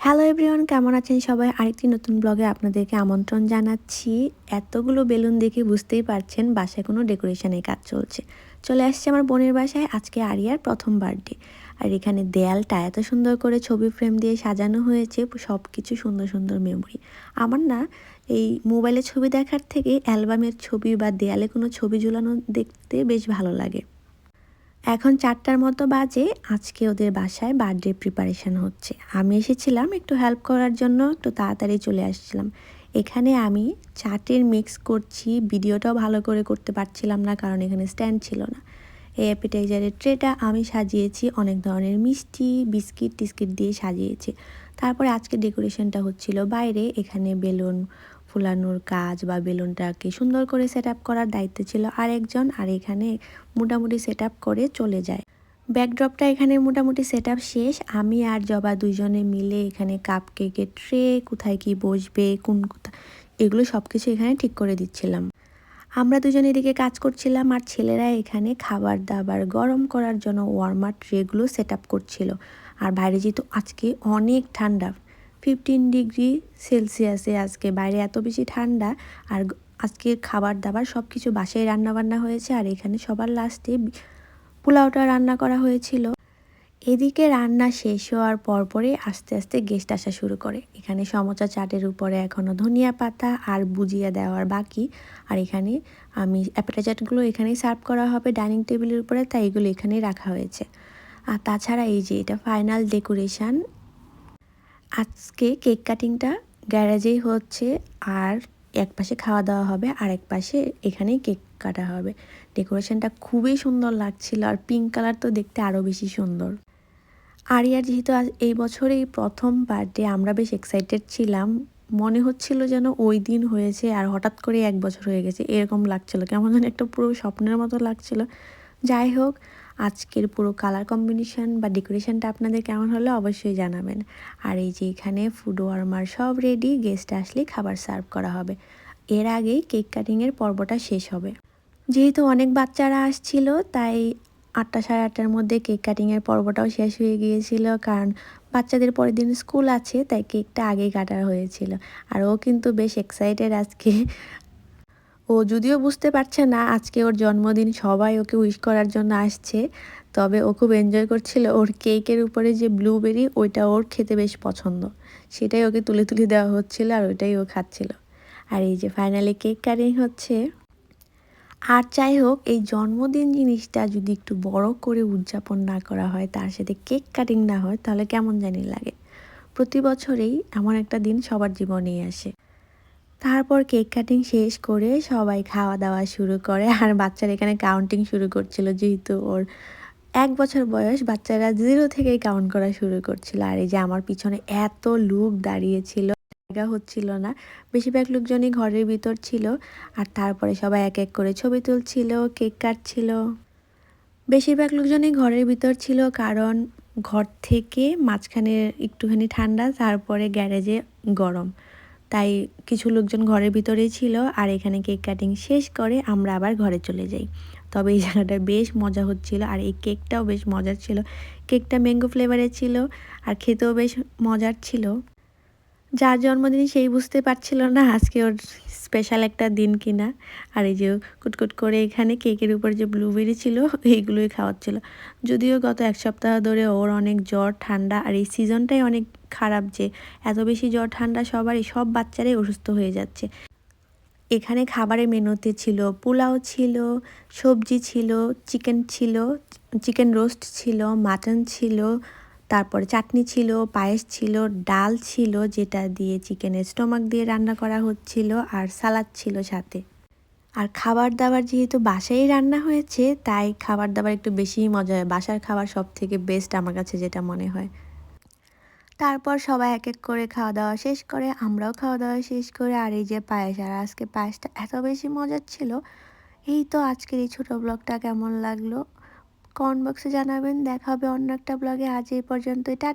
Hello everyone কেমন আছেন সবাই? আরেকটি নতুন ব্লগে আপনাদেরকে আমন্ত্রণ জানাচ্ছি। এতগুলো বেলুন দেখে বুঝতেই পারছেন বাসায় কোনো ডেকোরেশনের কাজ চলছে। চলে আসছে আমার বোনের বাসায়, আজকে আরিয়ার প্রথম বার্থডে আর এখানে দেয়ালটা এত সুন্দর করে ছবি ফ্রেম দিয়ে সাজানো হয়েছে সব কিছু সুন্দর সুন্দর মেমোরি আমার না এই মোবাইলে ছবি দেখার থেকে অ্যালবামের ছবি বা দেয়ালে কোনো ছবি ঝুলানো দেখতে বেশ ভালো লাগে। এখন চারটার মতো বাজে, আজকে ওদের বাসায় বার্থডে প্রিপারেশন হচ্ছে। আমি এসেছিলাম একটু হেল্প করার জন্য, একটু তাড়াতাড়ি চলে আসছিলাম। এখানে আমি চাটের মিক্স করছি ভিডিওটাও ভালো করে করতে পারছিলাম না, কারণ এখানে স্ট্যান্ড ছিল না। এই অ্যাপিটাইজারের ট্রেটা আমি সাজিয়েছি, অনেক ধরনের মিষ্টি বিস্কিট টিস্কিট দিয়ে সাজিয়েছি। তারপরে আজকে ডেকোরেশনটা হচ্ছিল বাইরে, এখানে বেলুন ফুলানোর কাজ বা বেলুনটাকে সুন্দর করে সেট করার দায়িত্ব ছিল আরেকজন আর এখানে মোটামুটি সেট করে চলে যায়। ব্যাকড্রপটা এখানে মোটামুটি সেট শেষ। আমি আর জবা দুজনে মিলে এখানে কাপ কেকের ট্রে কোথায় কি বসবে, কোন কোথায় এগুলো সব কিছু এখানে ঠিক করে দিচ্ছিলাম। আমরা দুজন এদিকে কাজ করছিলাম আর ছেলেরা এখানে খাবার দাবার গরম করার জন্য ওয়ার্মার ট্রেগুলো সেট করছিল। আর বাইরে যেহেতু আজকে অনেক ঠান্ডা ফিফটিন ডিগ্রি সেলসিয়াসে আজকে। বাইরে এত বেশি ঠান্ডা আর আজকের খাবার দাবার সব কিছু বাসায় রান্না বান্না হয়েছে আর এখানে সবার লাস্টে পোলাওটা রান্না করা হয়েছিল। এদিকে রান্না শেষ হওয়ার পরপরই আস্তে আস্তে গেস্ট আসা শুরু করে। এখানে সমচা চাটের উপরে এখনও ধনিয়া পাতা আর বুজিয়া দেওয়ার বাকি। আর এখানে আমি অ্যাপেটাইজারগুলো এখানেই সার্ভ করা হবে ডাইনিং টেবিলের উপরে, তাই এগুলো এখানেই রাখা হয়েছে। আর তাছাড়া এই যে এটা ফাইনাল ডেকোরেশন আজকে কেক কাটিংটা গ্যারেজেই হচ্ছে, আর এক পাশে খাওয়া দাওয়া হবে, আর এক পাশে এখানেই কেক কাটা হবে। ডেকোরেশনটা খুবই সুন্দর লাগছিল, আর পিঙ্ক কালার তো দেখতে আরও বেশি সুন্দর। আরিয়ার যেহেতু এই বছরেই প্রথম বার্থডে, আমরা বেশ এক্সাইটেড ছিলাম। মনে হচ্ছিল যেন ওই দিন হয়েছে, আর হঠাৎ করে এক বছর হয়ে গেছে, এরকম লাগছিল। কেমন যেন একটা পুরো স্বপ্নের মতো লাগছিল। যাই হোক আজকের পুরো কালার কম্বিনেশন বা ডেকোরেশনটা আপনাদের কেমন হলো অবশ্যই জানাবেন। আর এই যে এখানে ফুড ওয়ার্মার সব রেডি গেস্ট আসলে খাবার সার্ভ করা হবে। এর আগেই কেক কাটিংয়ের পর্বটা শেষ হবে। যেহেতু অনেক বাচ্চারা আসছিল, তাই আটটা সাড়ে আটটার মধ্যে কেক কাটিংয়ের পর্বটাও শেষ হয়ে গিয়েছিল। কারণ বাচ্চাদের পরের দিন স্কুল আছে, তাই কেকটা আগেই কাটা হয়েছিল। আর ও কিন্তু বেশ এক্সাইটেড আজকে। ও যদিও বুঝতে পারছে না আজকে ওর জন্মদিন সবাই ওকে উইশ করার জন্য আসছে, তবে ও খুব এনজয় করছিল ওর কেকের উপরে যে ব্লুবেরি ওইটা ওর খেতে বেশ পছন্দ। সেটাই ওকে তুলে তুলে দেওয়া হচ্ছিল আর ওইটাই ও খাচ্ছিল। আর এই যে ফাইনালি কেক কাটিং হচ্ছে। আর যাই হোক, এই জন্মদিন জিনিসটা যদি একটু বড় করে উদযাপন না করা হয়, তার সাথে কেক কাটিং না হয়, তাহলে কেমন জানি লাগে। প্রতি বছরেই এমন একটা দিন সবার জীবনেই আসে। তারপর কেক কাটিং শেষ করে সবাই খাওয়া দাওয়া শুরু করে। আর বাচ্চারা এখানে কাউন্টিং শুরু করছিল, যেহেতু ওর এক বছর বয়স, বাচ্চারা জিরো থেকেই কাউন্ট করা শুরু করছিল। আর এই যে আমার পিছনে এত লোক দাঁড়িয়েছিল, জায়গা হচ্ছিল না। বেশিরভাগ লোকজনই ঘরের ভিতর ছিল। আর তারপরে সবাই এক এক করে ছবি তুলছিল, কেক কাটছিল। বেশিরভাগ লোকজনই ঘরের ভিতর ছিল, কারণ ঘর থেকে মাঝখানে একটুখানি ঠান্ডা, তারপরে গ্যারেজে গরম। তাই কিছু লোকজন ঘরের ভিতরেই ছিল আর এখানে কেক কাটিং শেষ করে আমরা আবার ঘরে চলে যাই। তবে এই জায়গাটা বেশ মজা হচ্ছিল আর এই কেকটাও বেশ মজার ছিল। কেকটা ম্যাঙ্গো ফ্লেভারের ছিল আর খেতেও বেশ মজার ছিল। যার জন্মদিন সেই বুঝতে পারছিল না আজকে ওর স্পেশাল একটা দিন কিনা। আর এই যে কুটকুট করে এখানে কেকের উপর যে ব্লুবেরি ছিল, এইগুলোই খাওয়াচ্ছিল। যদিও গত এক সপ্তাহ ধরে ওর অনেক জ্বর, ঠান্ডা, আর এই সিজনটাই অনেক খারাপ যে এত বেশি জ্বর, ঠান্ডা সবারই সব বাচ্চারাই অসুস্থ হয়ে যাচ্ছে। এখানে খাবারের মেনুতে ছিল পোলাও ছিল, সবজি ছিল, চিকেন ছিল, চিকেন রোস্ট ছিল, মাটন ছিল তারপরে চাটনি ছিল, পায়েস ছিল, ডাল ছিল, যেটা দিয়ে চিকেনের স্টোমাক দিয়ে রান্না করা হচ্ছিল আর সালাদ ছিল সাথে। আর খাবার দাবার যেহেতু বাসায় রান্না হয়েছে, তাই খাবার দাবার একটু বেশিই মজা হয়। বাসার খাবার সব থেকে বেস্ট আমার কাছে যেটা মনে হয়। তারপর সবাই এক এক করে খাওয়া দাওয়া শেষ করে, আমরাও খাওয়া দাওয়া শেষ করে, আর এই যে পায়েস, আর আজকে পায়েসটা এত বেশি মজার ছিল, এই তো আজকের এই ছোটো ব্লগটা কেমন লাগল? কমেন্ট বক্সে জানাবেন। দেখা হবে অন্য একটা ব্লগে। আজ এই পর্যন্ত টাটা।